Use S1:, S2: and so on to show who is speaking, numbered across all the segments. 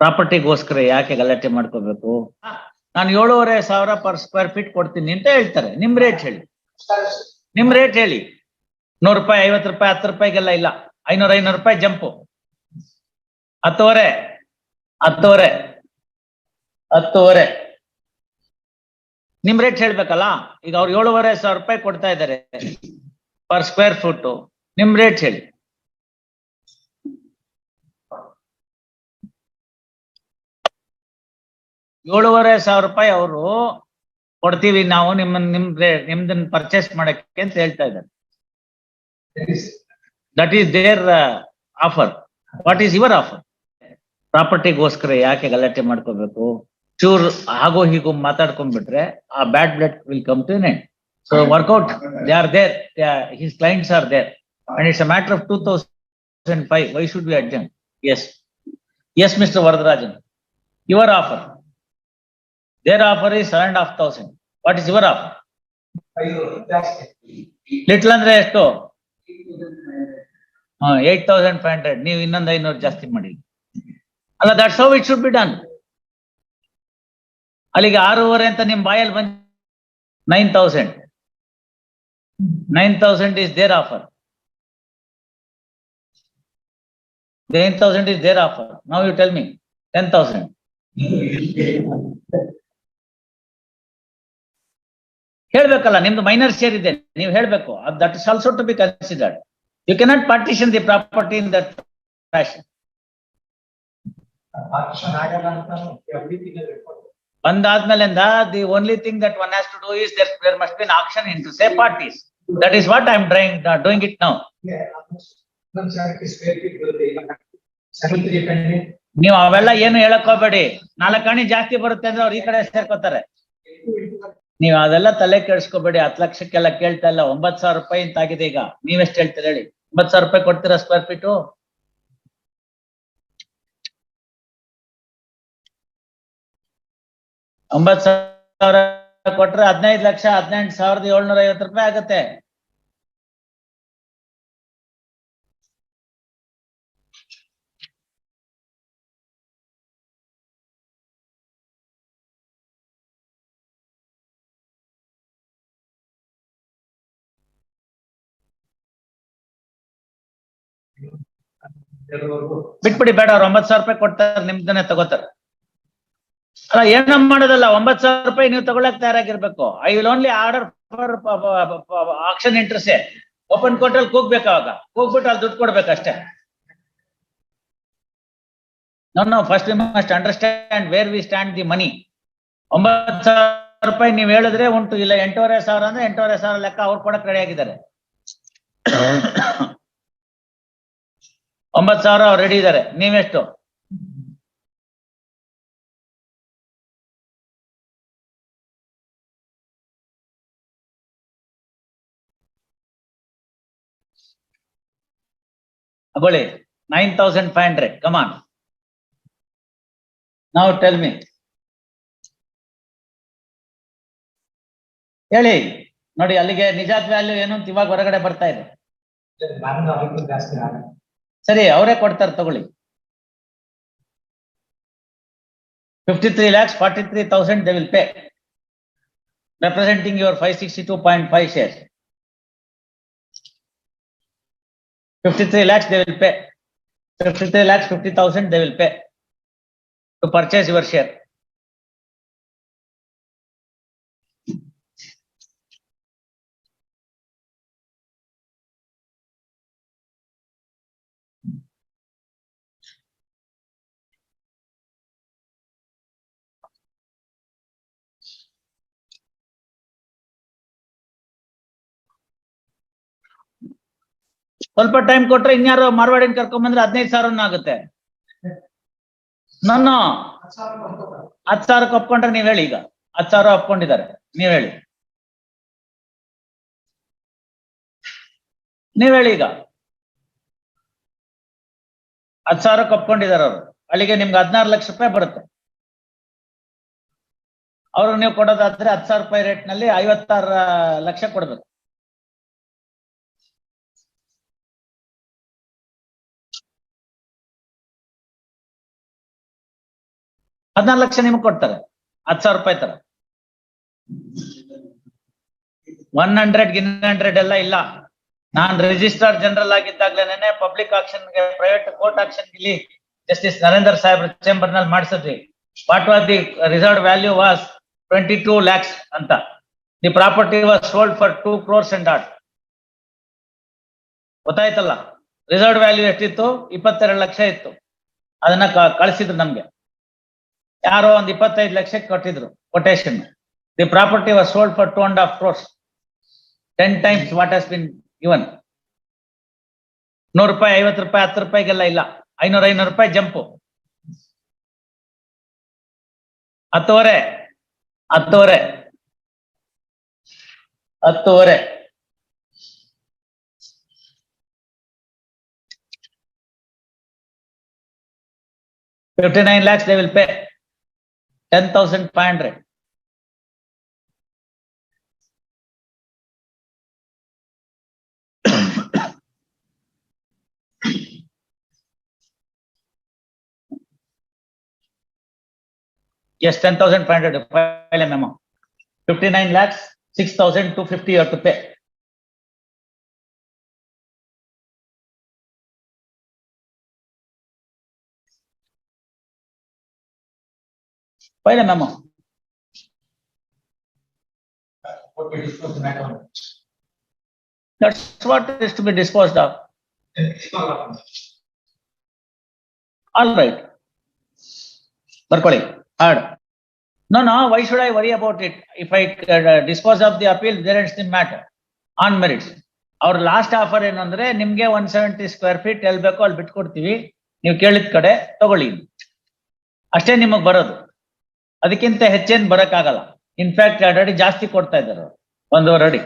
S1: ಪ್ರಾಪರ್ಟಿಗೋಸ್ಕರ ಯಾಕೆ ಗಲಾಟೆ ಮಾಡ್ಕೋಬೇಕು? ನಾನು ಏಳೂವರೆ ಸಾವಿರ ಪರ್ ಸ್ಕ್ವೇರ್ ಫೀಟ್ ಕೊಡ್ತೀನಿ ಅಂತ ಹೇಳ್ತಾರೆ. ನಿಮ್ ರೇಟ್ ಹೇಳಿ. ನಿಮ್ ರೇಟ್ ಹೇಳಿ. ನೂರು ರೂಪಾಯಿ, ಐವತ್ತು ರೂಪಾಯಿ, ಹತ್ತು ರೂಪಾಯಿಗೆಲ್ಲ ಇಲ್ಲ. ಐನೂರ, ಐನೂರು ರೂಪಾಯಿ ಜಂಪು. ಹತ್ತುವರೆ ಹತ್ತುವರೆ ಹತ್ತುವರೆ. ನಿಮ್ ರೇಟ್ ಹೇಳ್ಬೇಕಲ್ಲ? ಈಗ ಅವ್ರು ಏಳುವರೆ ಸಾವಿರ ರೂಪಾಯಿ ಕೊಡ್ತಾ ಇದ್ದಾರೆ. ಪರ್ ಸ್ಕ್ವೇರ್ ಫುಟ್ ನಿಮ್ ರೇಟ್ ಹೇಳಿ. ಏಳುವರೆ ಸಾವಿರ ರೂಪಾಯಿ ಅವರು ಕೊಡ್ತೀವಿ ನಾವು ನಿಮ್ಮ, ನಿಮ್ ನಿಮ್ದನ್ನ ಪರ್ಚೇಸ್ ಮಾಡಕ್ಕೆ ಅಂತ ಹೇಳ್ತಾ ಇದ್ದಾರೆ. That is their offer what is your offer ಪ್ರಾಪರ್ಟಿಗೋಸ್ಕರ ಯಾಕೆ ಗಲಾಟೆ ಮಾಡ್ಕೋಬೇಕು? ಚೂರ್ ಹಾಗೋ ಹೀಗೋ ಮಾತಾಡ್ಕೊಂಡ್ಬಿಟ್ರೆ ಆ bad blood will come to net so work out they are there his clients are there and it's a matter of two thousand five why should be adjourn yes yes mister Varadarajan your offer their offer is seven and half thousand. What is your offer? Little ಅಂದ್ರೆ ಎಷ್ಟು? Eight thousand five hundred ನೀವು ಇನ್ನೊಂದು ಐನೂರು ಜಾಸ್ತಿ ಮಾಡಿ ಅಲ್ಲ that's how it should be done ಅಲ್ಲಿಗೆ ಆರೂವರೆ ಅಂತ ನಿಮ್ ಬಾಯಲ್ಲಿ ಬಂದ್ nine thousand nine thousand is their offer nine thousand is their offer now you tell me ten thousand ಹೇಳ್ಬೇಕಲ್ಲ, ನಿಮ್ದು ಮೈನರ್ ಶೇರ್ ಇದೆ, ನೀವು ಹೇಳ್ಬೇಕು. That is also to be considered you cannot partition the
S2: property in that fashion
S1: ಬಂದಾದ್ಮೇಲಿಂದ the only thing that one has to do is there there must be an auction in to say parties that
S2: is what I am trying doing it now
S1: ನೀವು ಅವೆಲ್ಲ ಏನು ಹೇಳಕ್ ಹೋಗ್ಬೇಡಿ. ನಾಲ್ಕು ಅಣಿ ಜಾಸ್ತಿ ಬರುತ್ತೆ ಅಂದ್ರೆ ಅವ್ರು ಈ ಕಡೆ ಸೇರ್ಕೋತಾರೆ. ನೀವು ಅದೆಲ್ಲ ತಲೆ ಕೆಡಿಸ್ಕೋಬೇಡಿ, ಹತ್ತು ಲಕ್ಷಕ್ಕೆಲ್ಲ ಕೇಳ್ತಾ ಇಲ್ಲ ಒಂಬತ್ ಸಾವಿರ ರೂಪಾಯಿ ಅಂತ ಆಗಿದೆ ಈಗ. ನೀವೆಷ್ಟು ಹೇಳ್ತೀರ ಹೇಳಿ? ಒಂಬತ್ ಸಾವಿರ ರೂಪಾಯಿ ಕೊಡ್ತೀರಾ ಸ್ಕ್ವೇರ್ ಫೀಟು ಒಂಬತ್ ಸಾವಿರ ಕೊಟ್ರೆ ಹದಿನೈದು ಲಕ್ಷ, ಹದಿನೆಂಟು ಸಾವಿರದ ಏಳ್ನೂರ ಐವತ್ತು ರೂಪಾಯಿ ಆಗತ್ತೆ. ಬಿಟ್ಬಿಡಿ ಬೇಡ ಅವ್ರು ಒಂಬತ್ ಸಾವಿರ ರೂಪಾಯಿ ಕೊಡ್ತಾರೆ, ನಿಮ್ದನ್ನೇ ತಗೋತಾರೆ. ಅಲ್ಲ, ಏನ ಮಾಡೋದಲ್ಲ ಒಂಬತ್ ಸಾವಿರ ರೂಪಾಯಿ ನೀವು ತಗೊಳಕ್ ತಯಾರಾಗಿರ್ಬೇಕು. I will only order for auction interest open ಕೋರ್ಟಲ್ಲಿ ಕೂಗ್ಬೇಕು ಅವಾಗ. ಕೂಗ್ಬಿಟ್ಟು ಅಲ್ಲಿ ದುಡ್ಡು ಕೊಡ್ಬೇಕಷ್ಟೇ. No no first we must understand where we stand the money ಒಂಬತ್ತು ಸಾವಿರ ರೂಪಾಯಿ ನೀವು ಹೇಳಿದ್ರೆ ಉಂಟು. ಇಲ್ಲ, ಎಂಟೂವರೆ ಸಾವಿರ ಅಂದ್ರೆ ಎಂಟೂವರೆ ಸಾವಿರ ಲೆಕ್ಕ ಅವ್ರು ಕೊಡಕ್ ರೆಡಿ ಆಗಿದ್ದಾರೆ. ಒಂಬತ್ತು ಸಾವಿರ ರೆಡಿ ಇದ್ದಾರೆ ನೀವೆಷ್ಟು? ತಗೊಳ್ಳಿ. Nine thousand five hundred come on ನಾವು ಟೆಲ್ ಮಿ ಹೇಳಿ. ನೋಡಿ, ಅಲ್ಲಿಗೆ ನಿಜಾತ್ ವ್ಯಾಲ್ಯೂ ಏನು ಅಂತ ಇವಾಗ ಹೊರಗಡೆ ಬರ್ತಾ ಇದೆ. ಸರಿ ಅವರೇ ಕೊಡ್ತಾರೆ ತಗೊಳ್ಳಿ fifty three lakhs forty three thousand they will pay representing your five sixty-two point five shares. Fifty-three lakhs they will pay. Fifty-three lakhs fifty thousand they will pay to purchase your share. ಸ್ವಲ್ಪ time ಕೊಟ್ರೆ ಇನ್ಯಾರು ಮಾರ್ವಾಡಿನ ಕರ್ಕೊಂಡ್ ಬಂದ್ರೆ ಹದಿನೈದು ಸಾವಿರನ ಆಗುತ್ತೆ. ನಾನು ಹತ್ ಸಾವಿರಕ್ಕೆ ಒಪ್ಕೊಂಡ್ರೆ ನೀವ್ ಹೇಳಿ ಈಗ. ಹತ್ ಸಾವಿರ ಒಪ್ಕೊಂಡಿದ್ದಾರೆ. ನೀವ್ ಹೇಳಿ. ನೀವ್ ಹೇಳಿ ಈಗ. ಹತ್ ಸಾವಿರಕ್ಕೆ ಒಪ್ಕೊಂಡಿದ್ದಾರೆ ಅವರು. ಅಲ್ಲಿಗೆ ನಿಮ್ಗೆ ಹದಿನಾರು ಲಕ್ಷ ರೂಪಾಯಿ ಬರುತ್ತೆ. ಅವ್ರಿಗೆ ನೀವು ಕೊಡೋದಾದ್ರೆ ಹತ್ತು ಸಾವಿರ ರೂಪಾಯಿ ರೇಟ್ನಲ್ಲಿ ಐವತ್ತಾರು ಲಕ್ಷ ಕೊಡ್ಬೇಕು. ಹದಿನಾರು ಲಕ್ಷ ನಿಮ್ಗೆ ಕೊಡ್ತಾರೆ. ಹತ್ತು ಸಾವಿರ ರೂಪಾಯಿ ತರ. ಒನ್ ಹಂಡ್ರೆಡ್ ಗಿನ್ ಹಂಡ್ರೆಡ್ ಎಲ್ಲ ಇಲ್ಲ. ನಾನ್ ರಿಜಿಸ್ಟ್ರಾರ್ ಜನರಲ್ ಆಗಿದ್ದಾಗ್ಲೇನೆ ಪಬ್ಲಿಕ್ ಆಕ್ಷನ್ಗೆ ಪ್ರೈವೇಟ್ ಕೋರ್ಟ್ ಆಕ್ಷನ್ ಇಲ್ಲಿ ಜಸ್ಟಿಸ್ ನರೇಂದ್ರ ಸಾಹೇಬ್ ಚೇಂಬರ್ನಲ್ಲಿ ಮಾಡಿಸಿದ್ವಿ. What was the reserve value was twenty two lakhs ಅಂತ. The property was sold for two crores and odd ಗೊತ್ತಾಯ್ತಲ್ಲ? ರಿಸರ್ವ್ ವ್ಯಾಲ್ಯೂ ಎಷ್ಟಿತ್ತು? ಇಪ್ಪತ್ತೆರಡು ಲಕ್ಷ ಇತ್ತು. ಅದನ್ನ ಕಳಿಸಿದ್ರು ನಮ್ಗೆ. ಯಾರೋ ಒಂದ್ ಇಪ್ಪತ್ತೈದು ಲಕ್ಷಕ್ಕೆ ಕೊಟ್ಟಿದ್ರು quotation the property was sold for two and half crores ten times what has been even ನೂರು ರೂಪಾಯಿ, ಐವತ್ತು ರೂಪಾಯಿ, ಹತ್ತು ರೂಪಾಯಿಗೆಲ್ಲ ಇಲ್ಲ. ಐನೂರ, ಐನೂರು ರೂಪಾಯಿ ಜಂಪು. ಹತ್ತುವರೆ ಹತ್ತುವರೆ ಹತ್ತುವರೆ. Fifty nine lakhs they will pay 10,500. yes, 10,500 to file a memo. 59 lakhs, 6,250 you have to pay. File a memo.
S2: What we discussed in that one.
S1: That's what is to be disposed of. All right. ಬರ್ಕೊಳ್ಳಿ add. No, no, why should I worry about it? If I uh, dispose of the appeal, there is the matter on merits. ಅವ್ರ last offer ಏನಂದ್ರೆ ನಿಮ್ಗೆ one seventy square feet ಎಲ್ ಬೇಕೋ ಅಲ್ಲಿ ಬಿಟ್ಕೊಡ್ತೀವಿ ನೀವು ಕೇಳಿದ ಕಡೆ ತಗೊಳ್ಳಿ ಅಷ್ಟೇ ನಿಮಗ್ ಬರೋದು ಅದಕ್ಕಿಂತ ಹೆಚ್ಚೇನ್ ಬರೋಕ್ಕಾಗಲ್ಲ. ಇನ್ಫ್ಯಾಕ್ಟ್ ಎರಡು ಅಡಿ ಜಾಸ್ತಿ ಕೊಡ್ತಾ ಇದ್ದಾರೆ. ಒಂದೂವರೆ ಅಡಿ.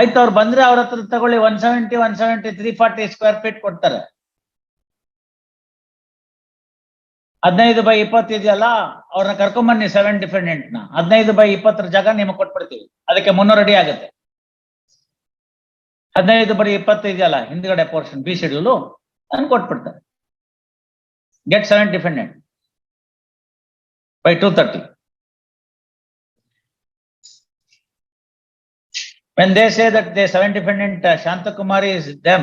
S1: ಆಯ್ತು, ಅವ್ರು ಬಂದ್ರೆ ಅವ್ರ ಹತ್ರ ತಗೊಳ್ಳಿ one seventy one seventy three forty square feet ಕೊಡ್ತಾರೆ. ಹದಿನೈದು ಬೈ ಇಪ್ಪತ್ತು ಇದೆಯಲ್ಲ, ಅವ್ರನ್ನ ಕರ್ಕೊಂಬನ್ನಿ ಸೆವೆನ್ ಡಿಫೆಂಡೆಂಟ್ನ. ಹದಿನೈದು ಬೈ ಇಪ್ಪತ್ತರ ಜಾಗ ನಿಮಗೆ ಕೊಟ್ಬಿಡ್ತೀವಿ. ಅದಕ್ಕೆ ಮುನ್ನೂರು ಅಡಿ ಆಗುತ್ತೆ. ಹದಿನೈದು ಬರೀ ಇಪ್ಪತ್ತು ಇದೆಯಲ್ಲ ಹಿಂದ್ಗಡೆ ಪೋರ್ಷನ್ ಬಿ ಶೆಡ್ಯೂಲು ಅದನ್ನು ಕೊಟ್ಬಿಡ್ತಾರೆ. Get seven defendant by two thirty When they say that the seven defendant uh, is is them,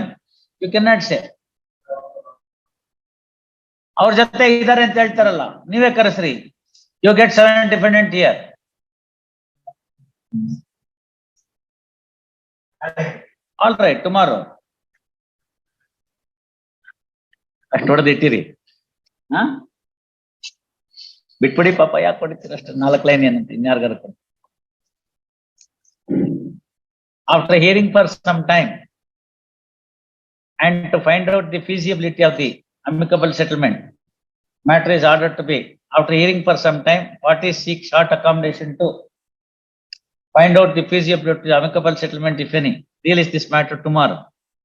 S1: you cannot say. ಅವ್ರ ಜೊತೆ ಇದಾರೆ ಅಂತ ಹೇಳ್ತಾರಲ್ಲ ನೀವೇ ಕರೆಸ್ರಿ. You get seven defendant year all right tomorrow ಅಷ್ಟು ಹೊಡೆದು ಇಟ್ಟಿರಿ ಹಾ ಬಿಟ್ಬಿಡಿ ಪಾಪ ಯಾಕೆ ಹೊಡಿತೀರ ಅಷ್ಟು ನಾಲ್ಕು ಲೈನ್ ಏನಂತ ಇನ್ಯಾರ್ಗಾರ ಕೊಡಿ. after hearing for some time and to find out the feasibility of the amicable settlement, matter is ordered to be, after hearing for some time, what is seek short accommodation to find out the feasibility of amicable settlement, deal this matter tomorrow.